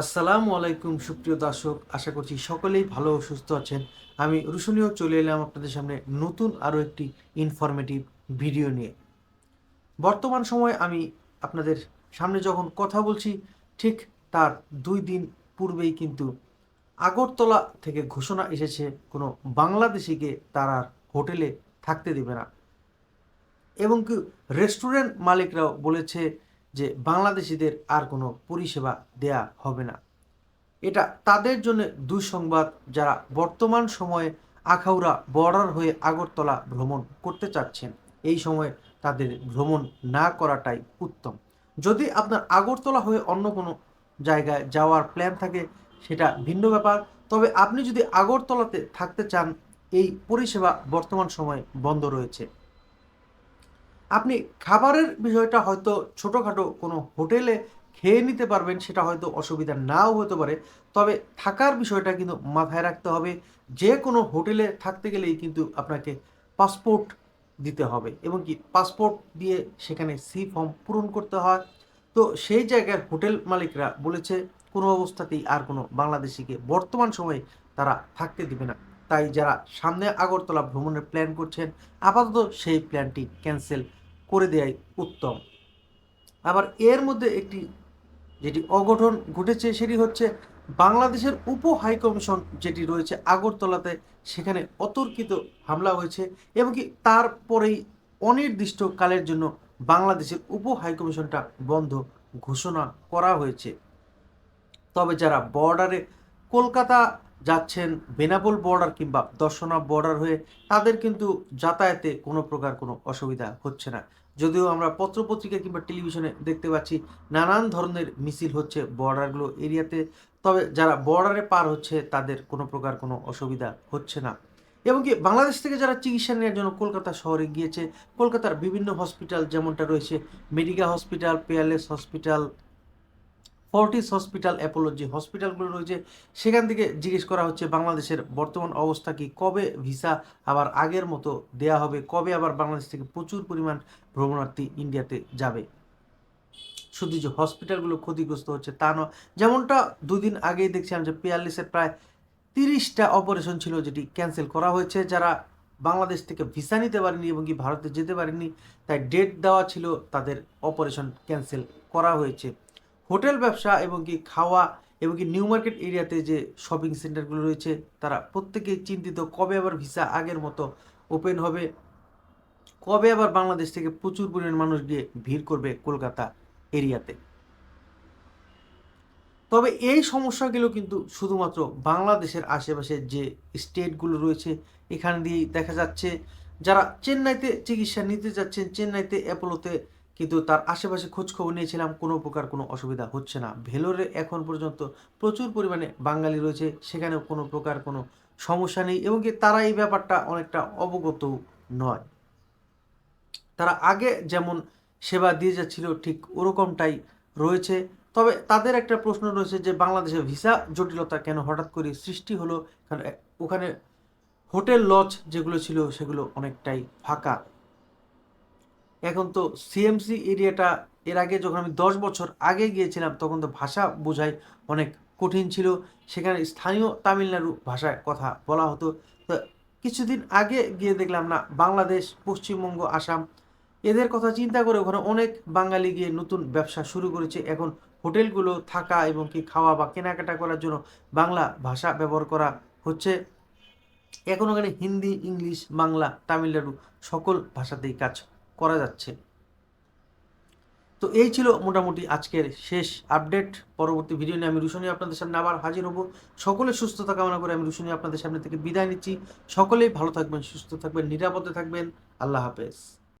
আসসালামু আলাইকুম, সুপ্রিয় দর্শক। আশা করছি সকলেই ভালো ও সুস্থ আছেন। আমি রুশনীয় চলে এলাম আপনাদের সামনে নতুন আরও একটি ইনফরমেটিভ ভিডিও নিয়ে। বর্তমান সময়ে আমি আপনাদের সামনে যখন কথা বলছি, ঠিক তার দুই দিন পূর্বেই কিন্তু আগরতলা থেকে ঘোষণা এসেছে, কোনো বাংলাদেশিকে তার আর হোটেলে থাকতে দেবে না। এবং কি রেস্টুরেন্ট মালিকরাও বলেছে যে বাংলাদেশিদের আর কোনো পরিষেবা দেয়া হবে না। এটা তাদের জন্য দুঃসংবাদ যারা বর্তমান সময়ে আখাউড়া বর্ডার হয়ে আগরতলা ভ্রমণ করতে চাচ্ছেন। এই সময় তাদের ভ্রমণ না করাটাই উত্তম। যদি আপনার আগরতলা হয়ে অন্য কোনো জায়গায় যাওয়ার প্ল্যান থাকে, সেটা ভিন্ন ব্যাপার। তবে আপনি যদি আগরতলাতে থাকতে চান, এই পরিষেবা বর্তমান সময়ে বন্ধ রয়েছে। আপনি খাবারের বিষয়টা হয়তো ছোটোখাটো কোনো হোটেলে খেয়ে নিতে পারবেন, সেটা হয়তো অসুবিধা নাও হতে পারে। তবে থাকার বিষয়টা কিন্তু মাথায় রাখতে হবে। যে কোনো হোটেলে থাকতে গেলেই কিন্তু আপনাকে পাসপোর্ট দিতে হবে এবং কি পাসপোর্ট দিয়ে সেখানে সি ফর্ম পূরণ করতে হয়। তো সেই জায়গার হোটেল মালিকরা বলেছে, কোনো অবস্থাতেই আর কোনো বাংলাদেশিকে বর্তমান সময়ে তারা থাকতে দিবে না। তাই যারা সামনে আগরতলা ভ্রমণের প্ল্যান করছেন, আপাতত সেই প্ল্যানটি ক্যান্সেল করে দেয়াই উত্তম। আবার এর মধ্যে একটি যেটি অঘটন ঘটেছে সেটি হচ্ছে বাংলাদেশের উপ হাইকমিশন যেটি রয়েছে আগরতলাতে, সেখানে অতর্কিত হামলা হয়েছে এবং কি তারপরেই অনির্দিষ্ট কালের জন্য বাংলাদেশের উপ হাইকমিশনটা বন্ধ ঘোষণা করা হয়েছে। তবে যারা বর্ডারে কলকাতা যাচ্ছেন বেনাপোল বর্ডার কিংবা দর্শনা বর্ডার হয়ে, তাদের কিন্তু যাতায়াতে কোনো প্রকার কোনো অসুবিধা হচ্ছে না। যদিও আমরা পত্রপত্রিকা কিংবা টেলিভিশনে দেখতে পাচ্ছি, নানান ধরনের মিছিল হচ্ছে বর্ডারগুলো এরিয়াতে, তবে যারা বর্ডারে পার হচ্ছে, তাদের কোনো প্রকার কোনো অসুবিধা হচ্ছে না। এবং কি, বাংলাদেশ থেকে যারা চিকিৎসা নেওয়ার জন্য কলকাতা শহরে গিয়েছে, কলকাতার বিভিন্ন হসপিটাল যেমনটা রয়েছে Medica hospital, Peerless hospital Fortis hospital Apollo যে হসপিটালগুলো রয়েছে। সেখান থেকে জিজ্ঞেস করা হচ্ছে, বাংলাদেশের বর্তমান অবস্থা কি? কবে ভিসা আবার আগের মতো দেয়া হবে? কবে আবার বাংলাদেশ থেকে প্রচুর পরিমাণ ভ্রমণার্থী ইন্ডিয়াতে যাবে? শুধু যে হসপিটালগুলো ক্ষতিগ্রস্ত হচ্ছে তা নয়, যেমনটা দুদিন আগেই দেখছিলাম যে পেয়ারলেসের প্রায় তিরিশটা অপারেশন ছিল যেটি ক্যান্সেল করা হয়েছে। যারা বাংলাদেশ থেকে ভিসা নিতে পারেনি এবং কি ভারতে যেতে পারেনি, তাই ডেট দেওয়া ছিল, তাদের অপারেশন ক্যান্সেল করা হয়েছে। হোটেল ব্যবসা এবং কি খাওয়া এবং কি নিউ মার্কেট এরিয়াতে যে শপিং সেন্টারগুলো রয়েছে, তারা প্রত্যেকেই চিন্তিত কবে আবার ভিসা আগের মতো ওপেন হবে, কবে আবার বাংলাদেশ থেকে প্রচুর পরিমাণ মানুষ গিয়ে ভিড় করবে কলকাতা এরিয়াতে। তবে এই সমস্যাগুলো কিন্তু শুধুমাত্র বাংলাদেশের আশেপাশে যে স্টেটগুলো রয়েছে, এখান দিয়েই দেখা যাচ্ছে, যারা চেন্নাইতে চিকিৎসা নিতে যাচ্ছেন, চেন্নাইতে অ্যাপোলোতে কিন্তু তার আশেপাশে খোঁজখবর নিয়েছিলাম, কোনো প্রকার কোনো অসুবিধা হচ্ছে না। ভেলোরে এখন পর্যন্ত প্রচুর পরিমাণে বাঙালি রয়েছে, সেখানেও কোনো প্রকার কোনো সমস্যা নেই এবং কি তারা এই ব্যাপারটা অনেকটা অবগত নয়। তারা আগে যেমন সেবা দিয়ে যাচ্ছিল, ঠিক ওরকমটাই রয়েছে। তবে তাদের একটা প্রশ্ন রয়েছে যে, বাংলাদেশে ভিসা জটিলতা কেন হঠাৎ করে সৃষ্টি হলো? কারণ ওখানে হোটেল, লজ যেগুলো ছিল সেগুলো অনেকটাই ফাঁকা। এখন তো সিএমসি এরিয়াটা এর আগে যখন আমি দশ বছর আগে গিয়েছিলাম, তখন তো ভাষা বোঝাই অনেক কঠিন ছিল। সেখানে স্থানীয় তামিলনাড়ু ভাষায় কথা বলা হতো। তো কিছুদিন আগে গিয়ে দেখলাম না, বাংলাদেশ, পশ্চিমবঙ্গ, আসাম, এদের কথা চিন্তা করে ওখানে অনেক বাঙালি গিয়ে নতুন ব্যবসা শুরু করেছে। এখন হোটেলগুলো থাকা এবং কি খাওয়া বা কেনাকাটা করার জন্য বাংলা ভাষা ব্যবহার করা হচ্ছে। এখন ওখানে হিন্দি, ইংলিশ, বাংলা, তামিলনাড়ু সকল ভাষাতেই কাজ করা যাচ্ছে। তো এই ছিল মোটামুটি আজকের শেষ আপডেট। পরবর্তী ভিডিও নিয়ে আমি রুশনি আপনাদের সামনে আবার হাজির হব। সকলে সুস্থতা কামনা করে আমি রুশনি আপনাদের সামনে থেকে বিদায় নিচ্ছি। সকলেই ভালো থাকবেন, সুস্থ থাকবেন, নিরাপদে থাকবেন। আল্লাহ হাফেজ।